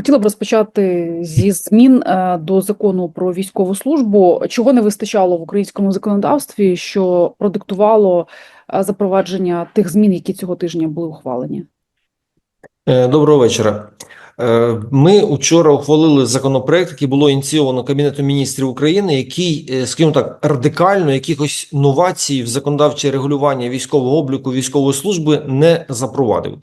Хотіла б розпочати зі змін е, до закону про військову службу. Чого не вистачало в українському законодавстві, що продиктувало е, запровадження тих змін, які цього тижня були ухвалені? Е, Доброго вечора. Ми вчора ухвалили законопроект, який було ініційовано Кабінетом міністрів України, який, скажімо так, радикально якихось новацій в законодавче регулювання військового обліку військової служби не запровадив.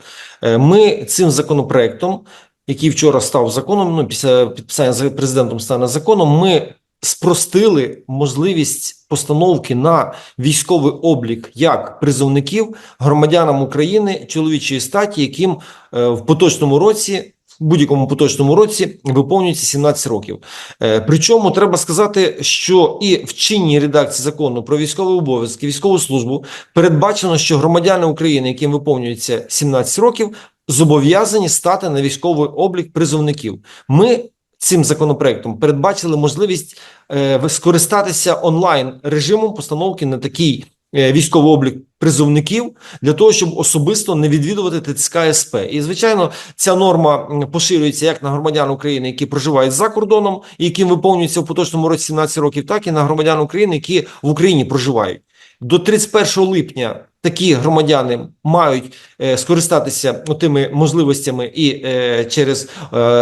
Ми цим законопроектом, який вчора став законом, ну після підписання за- президентом стане законом, ми спростили можливість постановки на військовий облік як призовників громадянам України чоловічої статі, яким е, в поточному році. В будь-якому поточному році виповнюється 17 років. Е, Причому треба сказати, що і в чинній редакції закону про військові обов'язки, військову службу передбачено, що громадяни України, яким виповнюється 17 років, зобов'язані стати на військовий облік призовників. Ми цим законопроектом передбачили можливість е, скористатися онлайн режимом постановки на такий е, військовий облік призовників для того, щоб особисто не відвідувати ТЦК СП. І звичайно, ця норма поширюється як на громадян України, які проживають за кордоном, і яким виповнюється в поточному році 17 років, так і на громадян України, які в Україні проживають. До 31 липня такі громадяни мають е, скористатися тими можливостями і е, через е,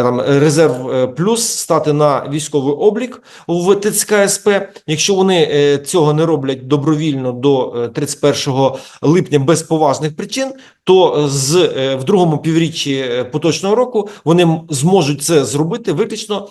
там, резерв плюс стати на військовий облік в ТЦК СП. Якщо вони цього не роблять добровільно до е, 31 липня без поважних причин, то з в другому півріччі поточного року вони зможуть це зробити виключно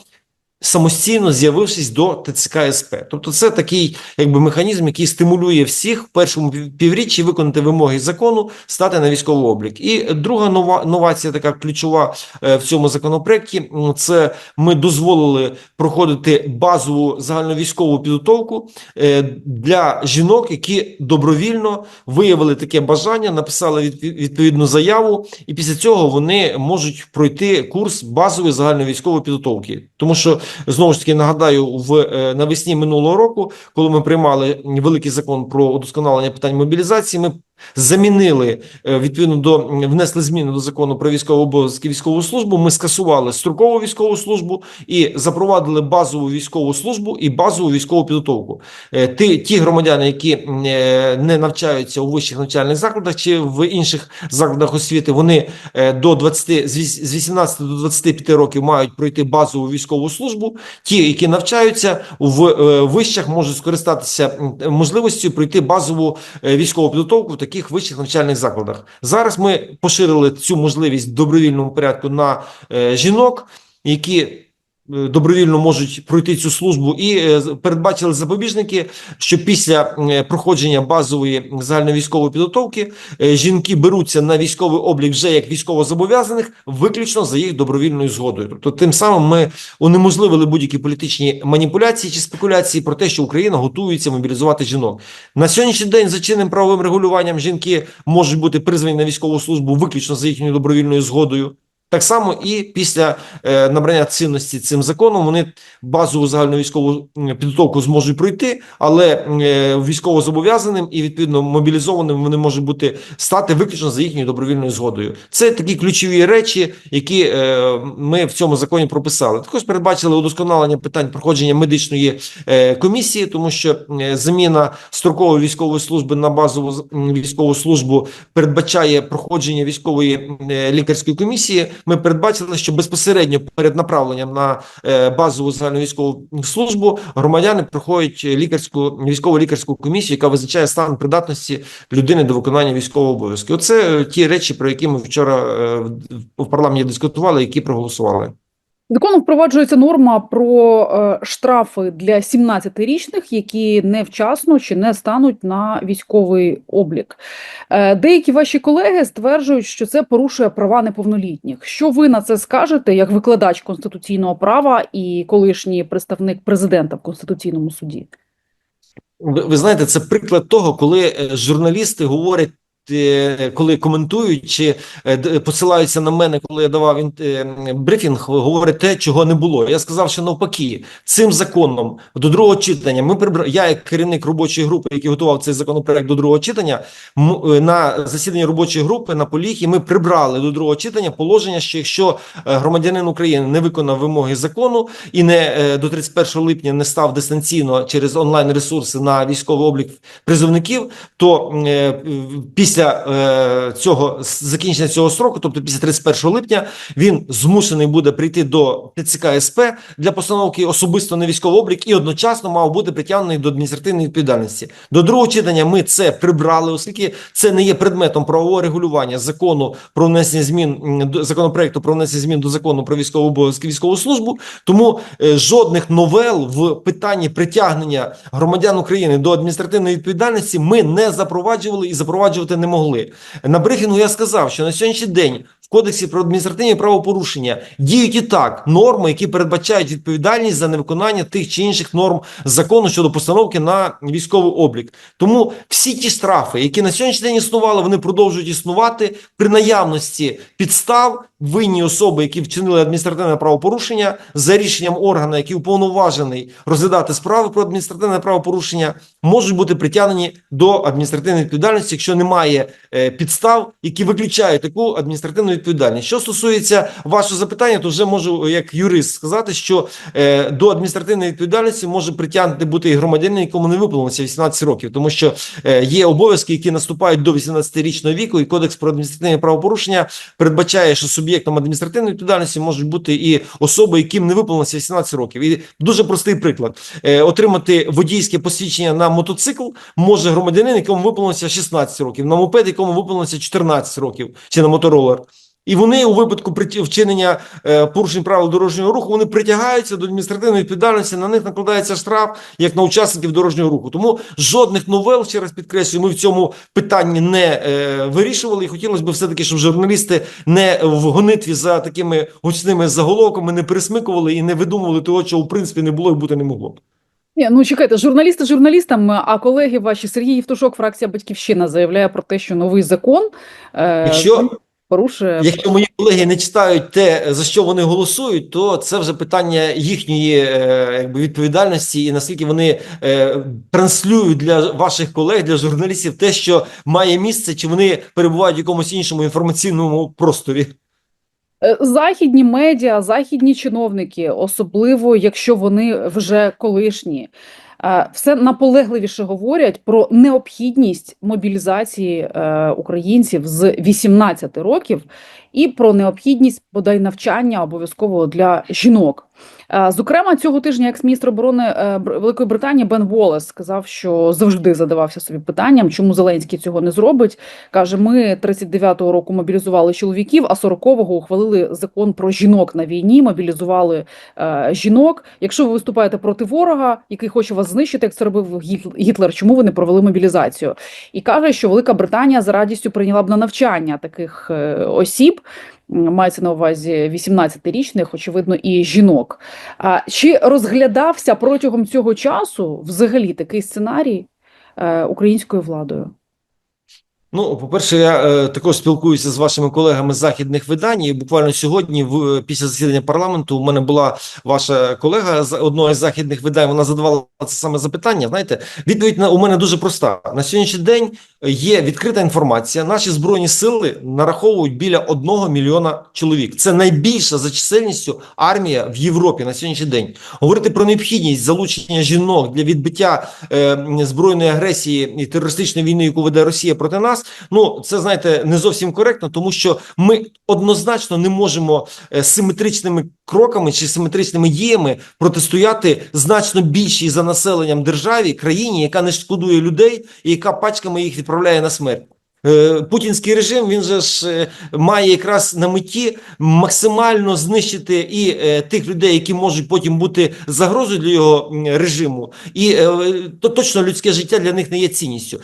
самостійно з'явившись до ТЦК СП. Тобто це такий якби механізм, який стимулює всіх в першому пів- півріччі виконати вимоги закону, стати на військовий облік. І друга нова новація, така ключова е, в цьому законопроекті, це ми дозволили проходити базову загальновійськову підготовку е, для жінок, які добровільно виявили таке бажання, написали відповідну заяву, і після цього вони можуть пройти курс базової загальновійськової підготовки. Тому що знову ж таки нагадаю, в е, навесні минулого року, коли ми приймали великий закон про удосконалення питань мобілізації, ми замінили е, відповідно до внесли зміни до закону про військові обов'язки військову службу. Ми скасували строкову військову службу і запровадили базову військову службу і базову військову підготовку. Е, Ті, ті громадяни, які е, не навчаються у вищих навчальних закладах чи в інших закладах освіти, вони до 20, з віс- з 18 до 25 років мають пройти базову військову службу. Ті, які навчаються в вищах, можуть скористатися можливістю пройти базову військову підготовку таких вищих навчальних закладах. Зараз ми поширили цю можливість в добровільному порядку на е, жінок, які добровільно можуть пройти цю службу, і е, передбачили запобіжники, що після е, проходження базової загальновійськової підготовки е, жінки беруться на військовий облік вже як військовозобов'язаних, виключно за їх добровільною згодою. Тобто, тим самим ми унеможливили будь-які політичні маніпуляції чи спекуляції про те, що Україна готується мобілізувати жінок. На сьогоднішній день за чинним правовим регулюванням жінки можуть бути призвані на військову службу виключно за їхньою добровільною згодою. Так само і після е, набрання цінності цим законом вони базову загальну військову підготовку зможуть пройти, але е, військовозобов'язаним і відповідно мобілізованим вони можуть бути стати виключно за їхньою добровільною згодою. Це такі ключові речі, які е, ми в цьому законі прописали. Також передбачили удосконалення питань проходження медичної комісії, тому що заміна строкової військової служби на базову військову службу передбачає проходження військової лікарської комісії. Ми передбачили, що безпосередньо перед направленням на е, базову загальну військову службу громадяни проходять лікарську військово лікарську комісію, яка визначає стан придатності людини до виконання військового обов'язку. Оце е, ті речі, про які ми вчора е, в парламенті дискутували, які проголосували. Законом впроваджується норма про е, штрафи для 17-річних, які невчасно чи не стануть на військовий облік. Е, деякі ваші колеги стверджують, що це порушує права неповнолітніх. Що ви на це скажете як викладач конституційного права і колишній представник президента в конституційному суді? Ви, ви знаєте, це приклад того, коли е, журналісти говорять коли коментують чи е, посилаються на мене, коли я давав е, брифінг, говорять те, чого не було. Я сказав, що навпаки, цим законом до другого читання ми прибра... Я, як керівник робочої групи, який готував цей законопроект до другого читання, е, на засіданні робочої групи на поліхі ми прибрали до другого читання положення, що якщо е, громадянин України не виконав вимоги закону і не е, до 31 липня не став дистанційно через онлайн ресурси на військовий облік призовників, то е, після е, цього закінчення цього строку, тобто після 31 липня, він змушений буде прийти до ТЦК СП для постановки особисто на військовий облік і одночасно мав бути притягнений до адміністративної відповідальності. До другого читання ми це прибрали, оскільки це не є предметом правового регулювання закону про внесення змін до законопроекту про внесення змін до закону про військову обов'язки військову службу. Тому е, жодних новел в питанні притягнення громадян України до адміністративної відповідальності ми не запроваджували і запроваджувати не могли. На брифінгу я сказав, що на сьогоднішній день в кодексі про адміністративні правопорушення діють і так норми, які передбачають відповідальність за невиконання тих чи інших норм закону щодо постановки на військовий облік. Тому всі ті штрафи, які на сьогоднішній день існували, вони продовжують існувати при наявності підстав. Винні особи, які вчинили адміністративне правопорушення, за рішенням органу, який уповноважений розглядати справи про адміністративне правопорушення, можуть бути притягнені до адміністративної відповідальності, якщо немає е, підстав, які виключають таку адміністративну відповідальність. Що стосується вашого запитання, то вже можу як юрист сказати, що е, до адміністративної відповідальності може притягнути бути і громадянин, якому не виповнилося 18 років, тому що е, є обов'язки, які наступають до 18-річного віку, і кодекс про адміністративні правопорушення передбачає, що суб'єктом адміністративної відповідальності можуть бути і особи, яким не виповнилося 18 років. І дуже простий приклад: Е, отримати водійське посвідчення на мотоцикл може громадянин, якому виповнилося 16 років, на мопед, якому виповнилося 14 років, чи на моторолер. І вони у випадку вчинення е, порушень правил дорожнього руху вони притягаються до адміністративної відповідальності. На них накладається штраф як на учасників дорожнього руху. Тому жодних новел, ще раз підкреслюю, ми в цьому питанні не е, вирішували. І хотілося б все таки, щоб журналісти не в гонитві за такими гучними заголовками не пересмикували і не видумували того, чого в принципі не було і бути не могло. Ні, ну чекайте, журналісти журналістам, а колеги ваші Сергій Євтушок, фракція Батьківщина, заявляє про те, що новий закон е, Якщо порушує Якщо мої колеги не читають те, за що вони голосують, то це вже питання їхньої е, якби відповідальності і наскільки вони е, транслюють для ваших колег, для журналістів те, що має місце, чи вони перебувають в якомусь іншому інформаційному просторі. Е, Західні медіа, західні чиновники, особливо якщо вони вже колишні, все наполегливіше говорять про необхідність мобілізації е, українців з 18 років і про необхідність бодай навчання обов'язково для жінок. Е, Зокрема, цього тижня екс-міністр оборони е, Великої Британії Бен Волес сказав, що завжди задавався собі питанням, чому Зеленський цього не зробить. Каже, ми 39-го року мобілізували чоловіків, а 40-го ухвалили закон про жінок на війні, мобілізували е, жінок. Якщо ви виступаєте проти ворога, який хоче вас знищити, як це робив Гіт- Гітлер, чому ви не провели мобілізацію? І каже, що Велика Британія за радістю прийняла б на навчання таких осіб. Мається на увазі 18-річних, очевидно, і жінок. Чи розглядався протягом цього часу взагалі такий сценарій е, українською владою? Ну, по-перше, я е, також спілкуюся з вашими колегами з західних видань. І буквально сьогодні, в після засідання парламенту, у мене була ваша колега з одного із західних видань. Вона задавала це саме запитання. Знаєте, відповідь на у мене дуже проста. На сьогоднішній день є відкрита інформація. Наші збройні сили нараховують біля одного мільйона чоловік. Це найбільша за чисельністю армія в Європі на сьогоднішній день. Говорити про необхідність залучення жінок для відбиття е, збройної агресії і терористичної війни, яку веде Росія проти нас. Ну це знаєте не зовсім коректно, тому що ми однозначно не можемо е, симетричними кроками чи симетричними діями протистояти значно більшій за населенням державі країні, яка не шкодує людей і яка пачками їх відправляє на смерть. Е, Путінський режим він же ж е, має якраз на меті максимально знищити і е, тих людей, які можуть потім бути загрозою для його режиму, і то точно людське життя для них не є цінністю.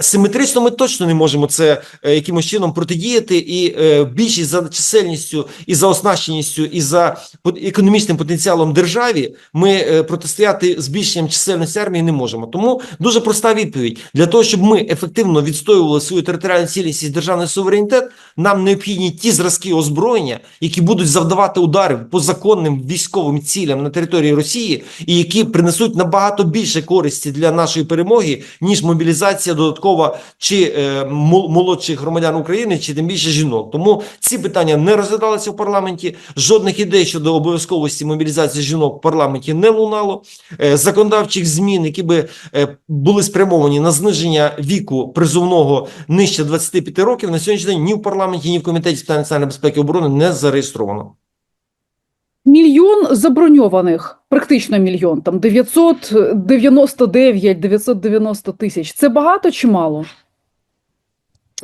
Симетрично ми точно не можемо це якимось чином протидіяти, і більшість за чисельністю і за оснащеністю, і за економічним потенціалом державі ми протистояти збільшенням чисельності армії не можемо. Тому дуже проста відповідь для того, щоб ми ефективно відстоювали свою територію. Територіальну цілісність, і державний суверенітет, нам необхідні ті зразки озброєння, які будуть завдавати ударів по законним військовим цілям на території Росії, і які принесуть набагато більше користі для нашої перемоги, ніж мобілізація додаткова чи е, молодших громадян України, чи тим більше жінок. Тому ці питання не розглядалися в парламенті. Жодних ідей щодо обов'язковості мобілізації жінок в парламенті не лунало. Е, законодавчих змін, які би е, були спрямовані на зниження віку призовного нижче 25 років, на сьогоднішній день ні в парламенті, ні в комітеті з питань національної безпеки і оборони не зареєстровано. Мільйон заброньованих, практично мільйон, там 999, 990 тисяч. Це багато чи мало?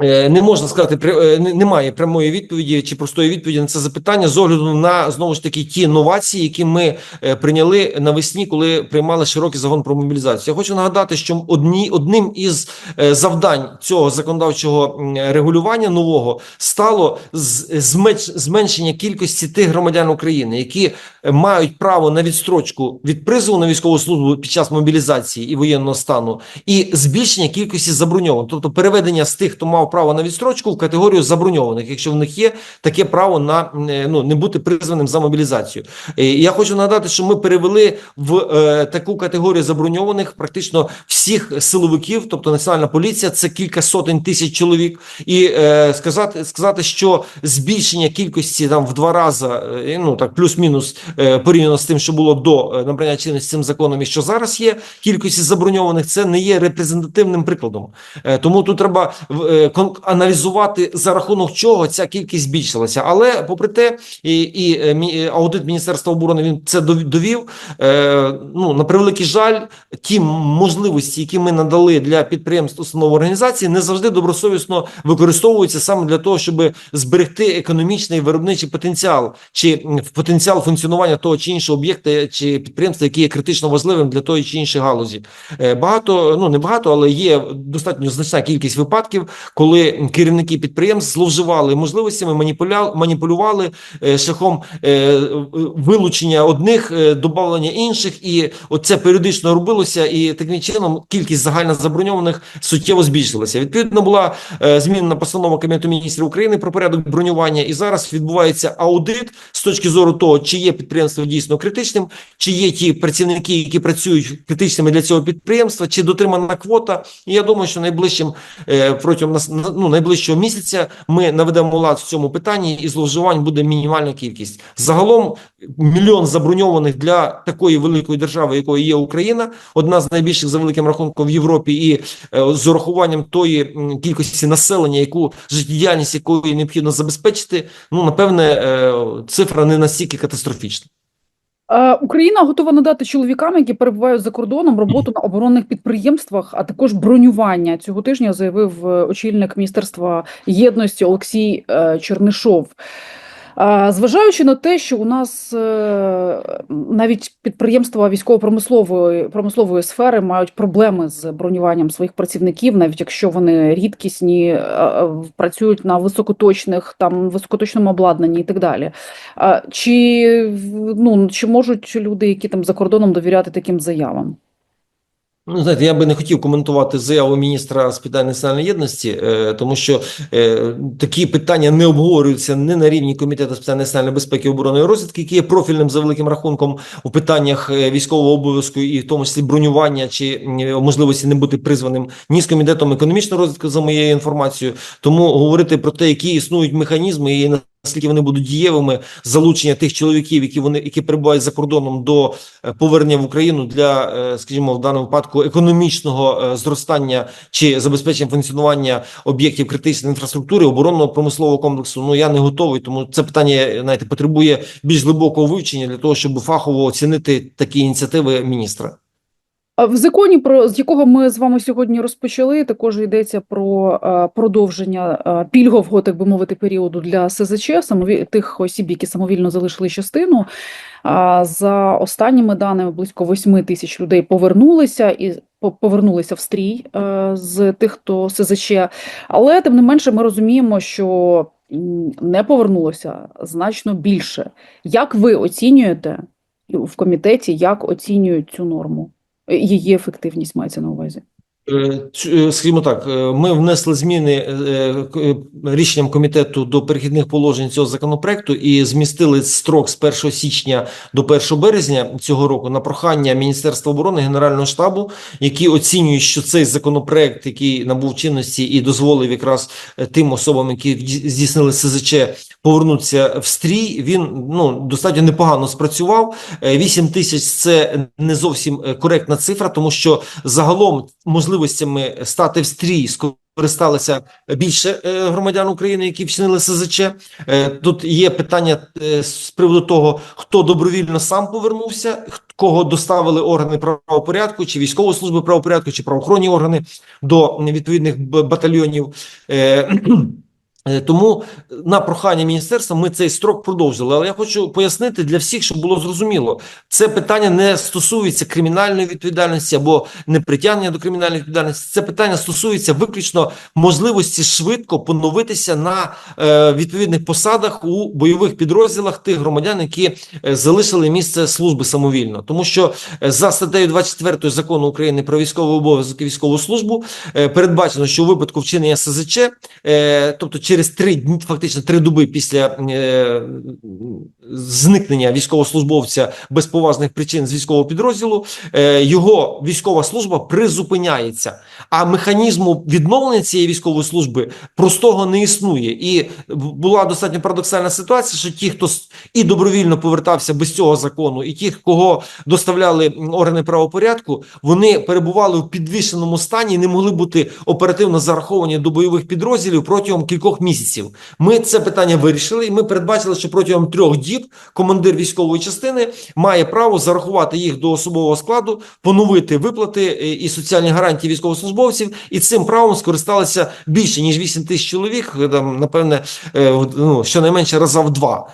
Е, Не можна сказати, е, немає прямої відповіді чи простої відповіді на це запитання з огляду на знову ж таки ті новації, які ми е, прийняли навесні, коли приймали широкий закон про мобілізацію. Я хочу нагадати, що одні одним із завдань цього законодавчого регулювання нового стало зменшення кількості тих громадян України, які мають право на відстрочку від призову на військову службу під час мобілізації і воєнного стану, і збільшення кількості заброньованих, тобто переведення з тих, хто мав право на відстрочку, в категорію заброньованих, якщо в них є таке право на е, ну не бути призваним за мобілізацію. Я хочу нагадати, що ми перевели в е, таку категорію заброньованих практично всіх силовиків, тобто національна поліція, це кілька сотень тисяч чоловік, і е, сказати, сказати, що збільшення кількості там в два рази, е, ну так плюс-мінус е, порівняно з тим, що було до е, набрання чинності цим законом, і що зараз є кількості заброньованих, це не є репрезентативним прикладом. Е, Тому тут треба в- е, аналізувати за рахунок чого ця кількість збільшилася. Але попри те, і, і е, е, аудит Міністерства оборони він це дов- довів. Е, Ну на превеликий жаль, ті можливості, які ми надали для підприємств, установ організацій, не завжди добросовісно використовуються саме для того, щоб зберегти економічний виробничий потенціал чи потенціал функціонування того чи іншого об'єкта чи підприємства, який є критично важливим для тої чи іншої галузі. Е, Багато, ну не багато, але є достатньо значна кількість випадків, коли керівники підприємств зловживали можливостями, маніпулювали е, шляхом е, вилучення одних, е, додавлення інших, і оце періодично робилося, і таким чином кількість загально заброньованих суттєво збільшилася. Відповідно, була змінена постанова Кабінету міністрів України про порядок бронювання, і зараз відбувається аудит з точки зору того, чи є підприємство дійсно критичним, чи є ті працівники, які працюють критичними для цього підприємства, чи дотримана квота. І я думаю, що найближчим протягом нас ну, найближчого місяця ми наведемо лад в цьому питанні, і зловживань буде мінімальна кількість. Загалом мільйон заброньованих для такої великої держави, якою є Україна, одна з найбільших за великим рахунком в Європі, і е, з урахуванням тої кількості населення, яку життєдіяльність якої необхідно забезпечити. Ну напевне, е, цифра не настільки катастрофічна. Е, Україна готова надати чоловікам, які перебувають за кордоном, роботу на оборонних підприємствах, а також бронювання. Цього тижня заявив е, очільник Міністерства єдності Олексій е, Чернишов. Зважаючи на те, що у нас е, навіть підприємства військово-промислової промислової сфери мають проблеми з бронюванням своїх працівників, навіть якщо вони рідкісні, е, працюють на високоточних там високоточному обладнанні і так далі. Чи, ну, чи можуть люди, які там за кордоном довіряти таким заявам? Ну, знаєте, я би не хотів коментувати заяву міністра з питань національної єдності, е, тому що е, такі питання не обговорюються не на рівні комітету з питань національної безпеки, оборони і розвідки, який є профільним за великим рахунком у питаннях е, військового обов'язку і в тому числі бронювання чи можливості не бути призваним ні з комітетом економічного розвитку за моєю інформацією. Тому говорити про те, які існують механізми і наскільки вони будуть дієвими, залучення тих чоловіків, які вони які перебувають за кордоном до е, повернення в Україну для, е, скажімо, в даному випадку економічного е, зростання чи забезпечення функціонування об'єктів критичної інфраструктури, оборонного промислового комплексу. Ну я не готовий, тому це питання знаєте, потребує більш глибокого вивчення для того, щоб фахово оцінити такі ініціативи міністра. В законі, про з якого ми з вами сьогодні розпочали, також йдеться про е, продовження е, пільгового, так би мовити, періоду для СЗЧ, самові... тих осіб, які самовільно залишили частину. За останніми даними, близько 8 тисяч людей повернулися і повернулися в стрій е, з тих, хто СЗЧ. Але тим не менше, ми розуміємо, що не повернулося значно більше. Як ви оцінюєте в комітеті, як оцінюють цю норму? Її ефективність мається на увазі. Е, е, Скажімо так, е, ми внесли зміни рішенням комітету до перехідних положень цього законопроекту і змістили строк з 1 січня до 1 березня цього року на прохання Міністерства оборони Генерального штабу, які оцінюють, що цей законопроект, який набув чинності і дозволив якраз тим особам, які здійснили СЗЧ, повернутися в стрій. Він ну достатньо непогано спрацював. 8 тисяч це не зовсім коректна цифра, тому що загалом можливостями стати в стрій скористалися більше е, громадян України, які вчинили СЗЧ. Е, Тут є питання е, з приводу того, хто добровільно сам повернувся, кого доставили органи правопорядку, чи військової служби правопорядку, чи правоохоронні органи до відповідних батальйонів. Е, Тому на прохання міністерства ми цей строк продовжили. Але я хочу пояснити для всіх, щоб було зрозуміло, це питання не стосується кримінальної відповідальності або непритягнення до кримінальної відповідальності. Це питання стосується виключно можливості швидко поновитися на е, відповідних посадах у бойових підрозділах тих громадян, які е, залишили місце служби самовільно, тому що е, за статтею 24 закону України про військовий обов'язок і військову службу е, передбачено, що у випадку вчинення СЗЧ, е, тобто через три дні, фактично три доби після е, зникнення військовослужбовця без поважних причин з військового підрозділу, е, його військова служба призупиняється. А механізму відновлення цієї військової служби простого не існує. І була достатньо парадоксальна ситуація, що ті, хто і добровільно повертався без цього закону, і ті, кого доставляли органи правопорядку, вони перебували в підвішеному стані, і не могли бути оперативно зараховані до бойових підрозділів протягом кількох місяців. Ми це питання вирішили, і ми передбачили, що протягом трьох діб командир військової частини має право зарахувати їх до особового складу, поновити виплати е, і соціальні гарантії військовослужбовців, і цим правом скористалися більше ніж 8 тисяч чоловік. е, Там напевне, е, ну щонайменше раза в два.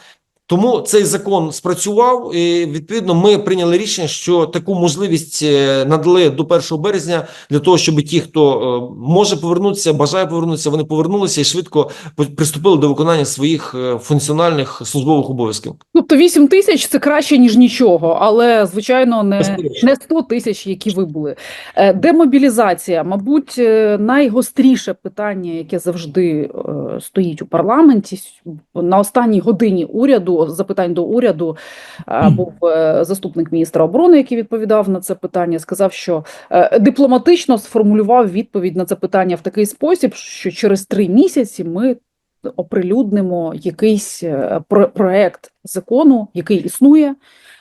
Тому цей закон спрацював, і відповідно ми прийняли рішення, що таку можливість е, надали до 1 березня для того, щоб ті, хто е, може повернутися, бажає повернутися, вони повернулися і швидко приступили до виконання своїх е, функціональних службових обов'язків. Тобто 8 тисяч це краще, ніж нічого, але, звичайно, не, не 100 тисяч, які ви були. Демобілізація, мабуть, найгостріше питання, яке завжди стоїть у парламенті. На останній годині уряду, запитань до уряду, е, був е, заступник міністра оборони, який відповідав на це питання, сказав, що е, дипломатично сформулював відповідь на це питання в такий спосіб, що через три місяці ми оприлюднимо якийсь про- проект закону, який існує,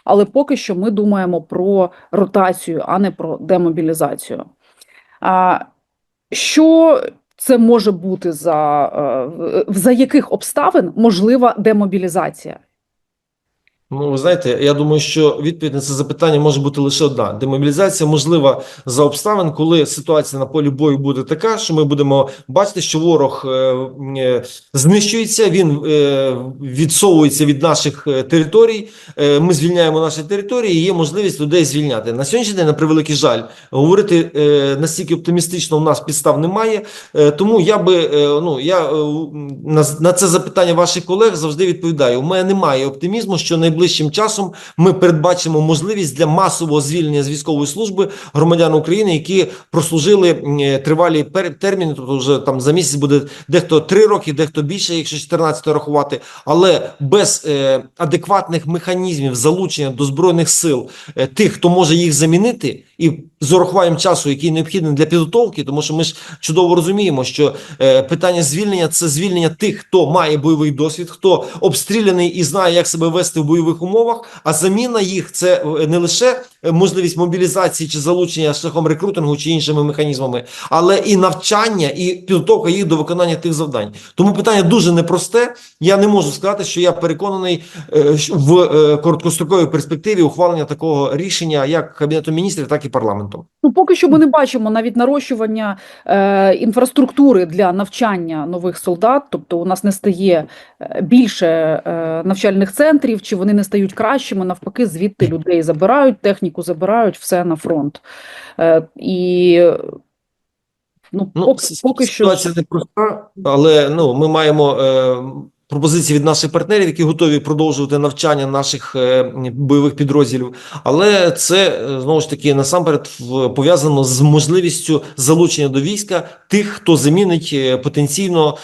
але поки що ми думаємо про ротацію, а не про демобілізацію. Що це може бути за, е, за яких обставин можлива демобілізація? Ну, ви знаєте, я думаю, що відповідь на це запитання може бути лише одна: демобілізація можлива за обставин, коли ситуація на полі бою буде така, що ми будемо бачити, що ворог е, е, знищується, він е, відсовується від наших територій. Ми звільняємо наші території. і Є можливість людей звільняти на сьогоднішній день. На превеликий жаль, говорити настільки оптимістично у нас підстав немає. Тому я би ну я на, це запитання ваших колег завжди відповідаю. У мене немає оптимізму, що найближчим часом ми передбачимо можливість для масового звільнення з військової служби громадян України, які прослужили е, тривалі терміни. Тобто вже там за місяць буде дехто 3 роки, дехто більше, якщо 14 рахувати, але без е, адекватних механізмів залучення до збройних сил е, тих, хто може їх замінити, і з урахуванням часу, який необхідний для підготовки, тому що ми ж чудово розуміємо, що е, питання звільнення це звільнення тих, хто має бойовий досвід, хто обстріляний і знає, як себе вести в бойових умовах. А заміна їх це е, не лише можливість мобілізації чи залучення шляхом рекрутингу чи іншими механізмами, але і навчання, і підготовка їх до виконання тих завдань. Тому питання дуже непросте. Я не можу сказати, що я переконаний е, в е, короткостроковій перспективі ухвалення такого рішення як кабінетом міністрів, так і парламентом. Ну, поки що ми не бачимо навіть нарощування е, інфраструктури для навчання нових солдат. Тобто, у нас не стає е, більше е, навчальних центрів, чи вони не стають кращими. Навпаки, звідти людей забирають, техніку забирають, все на фронт. Е, і ну, Ну, поки, с- поки що ситуація непроста, але ну ми маємо е, пропозиції від наших партнерів, які готові продовжувати навчання наших е, бойових підрозділів. Але це е, знову ж таки насамперед пов'язано з можливістю залучення до війська тих, хто замінить е, потенційно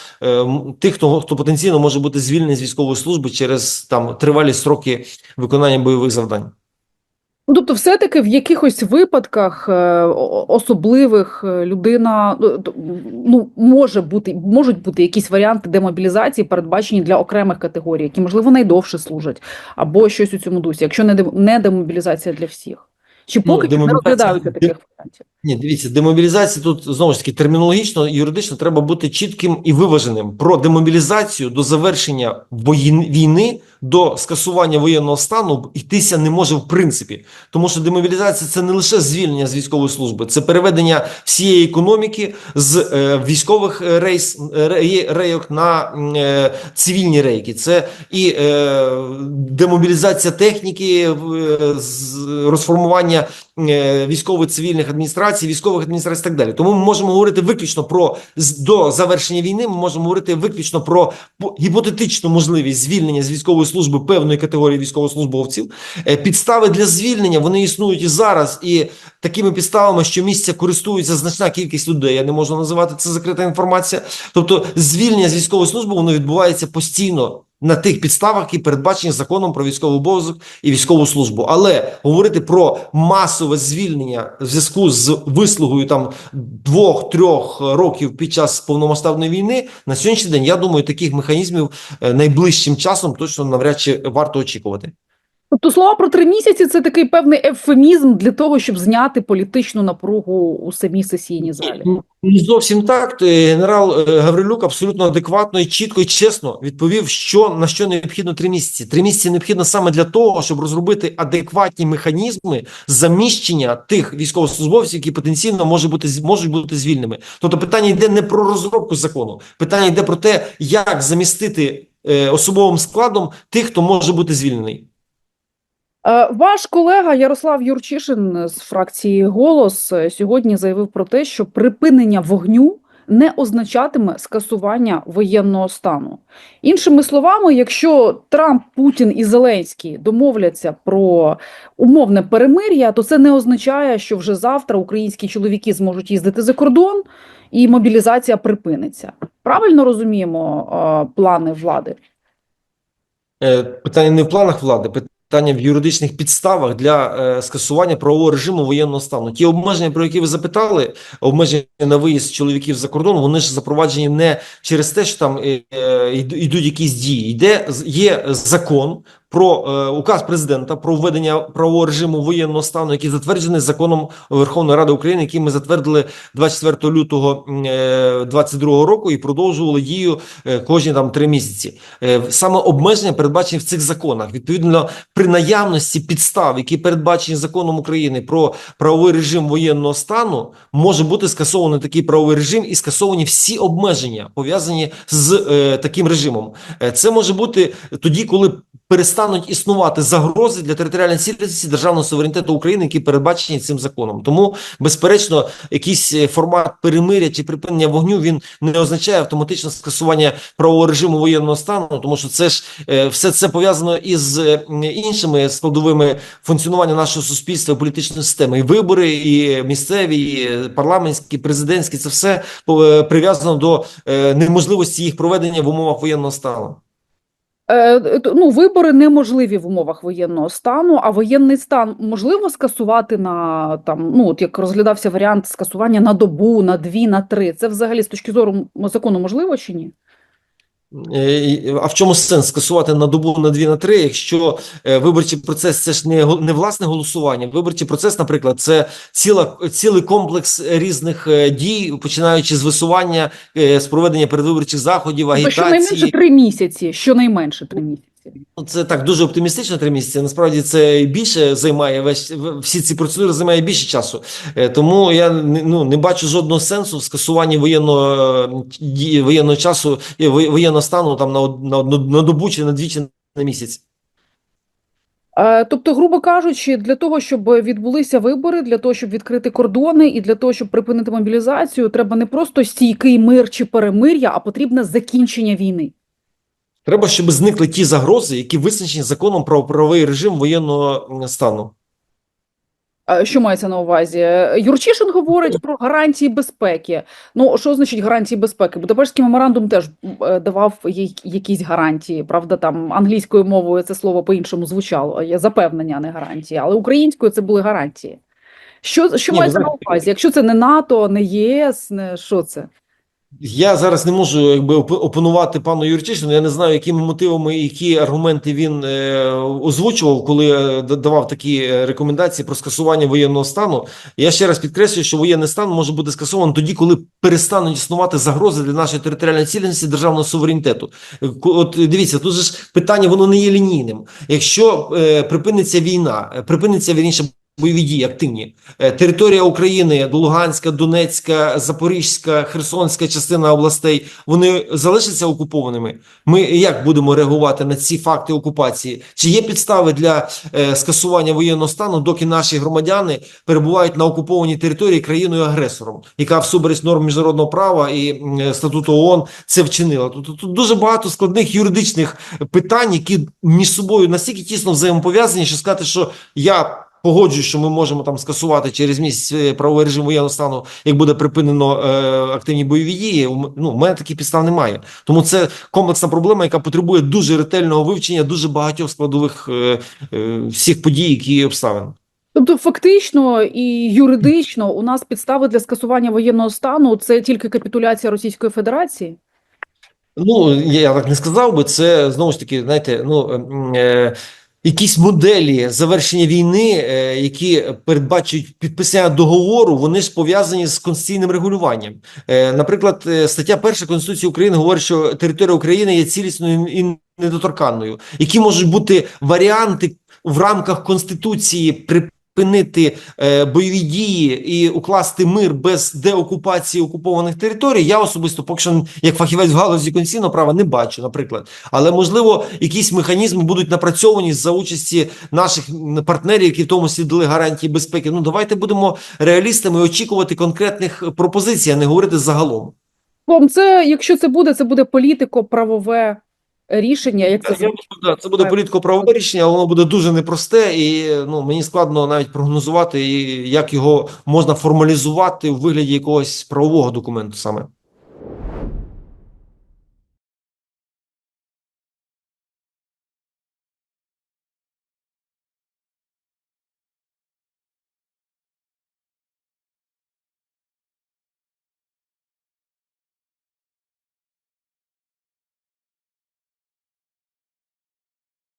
тих, хто, хто потенційно може бути звільнений з військової служби через там тривалі строки виконання бойових завдань. Ну, Тобто, все-таки в якихось випадках е, особливих е, людина ну, ну може бути можуть бути якісь варіанти демобілізації, передбачені для окремих категорій, які можливо найдовше служать, або щось у цьому дусі, якщо не не демобілізація для всіх. Чи Ну, поки що не розглядаються таких варіантів? Ні, дивіться, демобілізація тут знову ж таки термінологічно, юридично треба бути чітким і виваженим. Про демобілізацію до завершення війни, до скасування воєнного стану йтися не може в принципі. Тому що демобілізація це не лише звільнення з військової служби, це переведення всієї економіки з е, військових е, рейс е, ре- рейок на е, цивільні рейки. Це і е, демобілізація техніки, е, з- розформування е, військово-цивільних адміністрацій, військових адміністрацій і так далі. Тому ми можемо говорити виключно про до завершення війни. Ми можемо говорити виключно про по- гіпотетичну можливість звільнення з військової служби певної категорії військовослужбовців. Е, Підстави для звільнення вони існують і зараз, і такими підставами, що місця користується значна кількість людей. Я не можу називати це закрита інформація. Тобто, звільнення з військової служби воно відбувається постійно. На тих підставах, які передбачені законом про військовий обов'язок і військову службу, але говорити про масове звільнення в зв'язку з вислугою там двох-трьох років під час повномасштабної війни на сьогоднішній день, я думаю, таких механізмів е, найближчим часом точно навряд чи варто очікувати. Тобто слова про три місяці це такий певний ефемізм для того, щоб зняти політичну напругу у самій сесійній залі. Ну, Не зовсім так. Генерал е, Гаврилюк абсолютно адекватно і чітко і чесно відповів, що на що необхідно три місяці. Три місяці необхідно саме для того, щоб розробити адекватні механізми заміщення тих військовослужбовців, які потенційно може бути можуть бути звільненими. Тобто, питання йде не про розробку закону, питання йде про те, як замістити е, особовим складом тих, хто може бути звільнений. Е, Ваш колега Ярослав Юрчишин з фракції Голос сьогодні заявив про те, що припинення вогню не означатиме скасування воєнного стану. Іншими словами, якщо Трамп, Путін і Зеленський домовляться про умовне перемир'я, то це не означає, що вже завтра українські чоловіки зможуть їздити за кордон і мобілізація припиниться. Правильно розуміємо е, плани влади? Е, Питання не в планах влади, в юридичних підставах для е, скасування правового режиму воєнного стану. Ті обмеження, про які ви запитали, обмеження на виїзд чоловіків за кордон, вони ж запроваджені не через те, що там е, е, йдуть якісь дії. Йде є закон про е, указ президента про введення правового режиму воєнного стану, який затверджений законом Верховної Ради України, який ми затвердили 24 лютого м, е, 22 року і продовжували дію е, кожні там три місяці. Е, Саме обмеження передбачені в цих законах. Відповідно, при наявності підстав, які передбачені законом України про правовий режим воєнного стану, може бути скасований такий правовий режим і скасовані всі обмеження пов'язані з е, таким режимом. Е, Це може бути тоді, коли перестануть існувати загрози для територіальної цілісності державного суверенітету України, які передбачені цим законом. Тому, безперечно, якийсь е, формат перемиря чи припинення вогню він не означає автоматично скасування правового режиму воєнного стану, тому що це ж е, все це пов'язано із е, іншими складовими функціонування нашого суспільства, і політичної системи. І вибори, і місцеві, і парламентські, і президентські це все прив'язано до неможливості їх проведення в умовах воєнного стану. Е, ну, вибори неможливі в умовах воєнного стану, а воєнний стан можливо скасувати на там, ну от як розглядався варіант скасування на добу, на дві, на три. Це взагалі з точки зору закону можливо чи ні? Е, А в чому сенс скасувати на добу на дві на три, якщо е, виборчий процес це ж не не власне голосування. Виборчий процес, наприклад, це ціла цілий комплекс різних е, дій, починаючи з висування, з проведення передвиборчих заходів, Тобто щонайменше агітації. три місяці, щонайменше три місяці. Ну, Це так дуже оптимістично три місяці. Насправді це більше займає весь всі ці процедури займає більше часу. Е, Тому я ну не бачу жодного сенсу в скасуванні воєнного е, воєнного часу і воєнного стану там на на на добу чи на двічі на місяць. Е, Тобто, грубо кажучи, для того, щоб відбулися вибори, для того, щоб відкрити кордони, і для того, щоб припинити мобілізацію, треба не просто стійкий мир чи перемир'я, а потрібне закінчення війни. Треба, щоб зникли ті загрози, які визначені законом про правовий режим воєнного стану. Що мається на увазі? Юрчишин говорить про гарантії безпеки. Ну, що значить гарантії безпеки? Будапештський меморандум теж е, давав їй якісь гарантії. Правда, там англійською мовою це слово по-іншому звучало. Є запевнення, а не гарантії, але українською це були гарантії. Що, що Ні, мається на увазі? Якщо це не НАТО, не ЄС, не що це? Я зараз не можу якби оп- опонувати пану Юрчишину. Я не знаю, якими мотивами і які аргументи він е, озвучував, коли е, давав такі е, рекомендації про скасування воєнного стану. Я ще раз підкреслюю, що воєнний стан може бути скасований тоді, коли перестануть існувати загрози для нашої територіальної цілісності державного суверенітету. Е, От дивіться, тут же ж питання воно не є лінійним. Якщо е, припиниться війна, припиниться вірніше. Бойові дії активні Е, територія України, Луганська, Донецька, Запорізька, Херсонська частина областей, вони залишаться окупованими. Ми як будемо реагувати на ці факти окупації? Чи є підстави для е, скасування воєнного стану, доки наші громадяни перебувають на окупованій території країною агресором, яка всупереч норм міжнародного права і статуту ООН це вчинила? Тут, тут дуже багато складних юридичних питань, які між собою настільки тісно взаємопов'язані, що сказати, що я. Погоджуюсь, що ми можемо там скасувати через місяць е, правовий режим воєнного стану, як буде припинено е, активні бойові дії. Ну, у мене таких підстав немає. Тому це комплексна проблема, яка потребує дуже ретельного вивчення, дуже багатьох складових е, е, всіх подій, які є обставин. Тобто, фактично і юридично у нас підстави для скасування воєнного стану це тільки капітуляція Російської Федерації. Ну я, так не сказав би. Це знову ж таки, знаєте, ну ем, е, якісь моделі завершення війни, е, які передбачують підписання договору, вони ж пов'язані з конституційним регулюванням. Е, наприклад, е, стаття 1 Конституції України говорить, що територія України є цілісною і недоторканною. Які можуть бути варіанти в рамках конституції припинити е, бойові дії і укласти мир без деокупації окупованих територій? Я особисто поки що як фахівець в галузі конституційного права не бачу, наприклад. Але можливо, якісь механізми будуть напрацьовані за участі наших партнерів, які в тому числі дали гарантії безпеки. Ну давайте будемо реалістами і очікувати конкретних пропозицій, а не говорити загалом. Це, якщо це буде, це буде політико-правове рішення. Як це Я да, це буде політико-правове рішення, але воно буде дуже непросте, і ну мені складно навіть прогнозувати, як його можна формалізувати у вигляді якогось правового документу саме.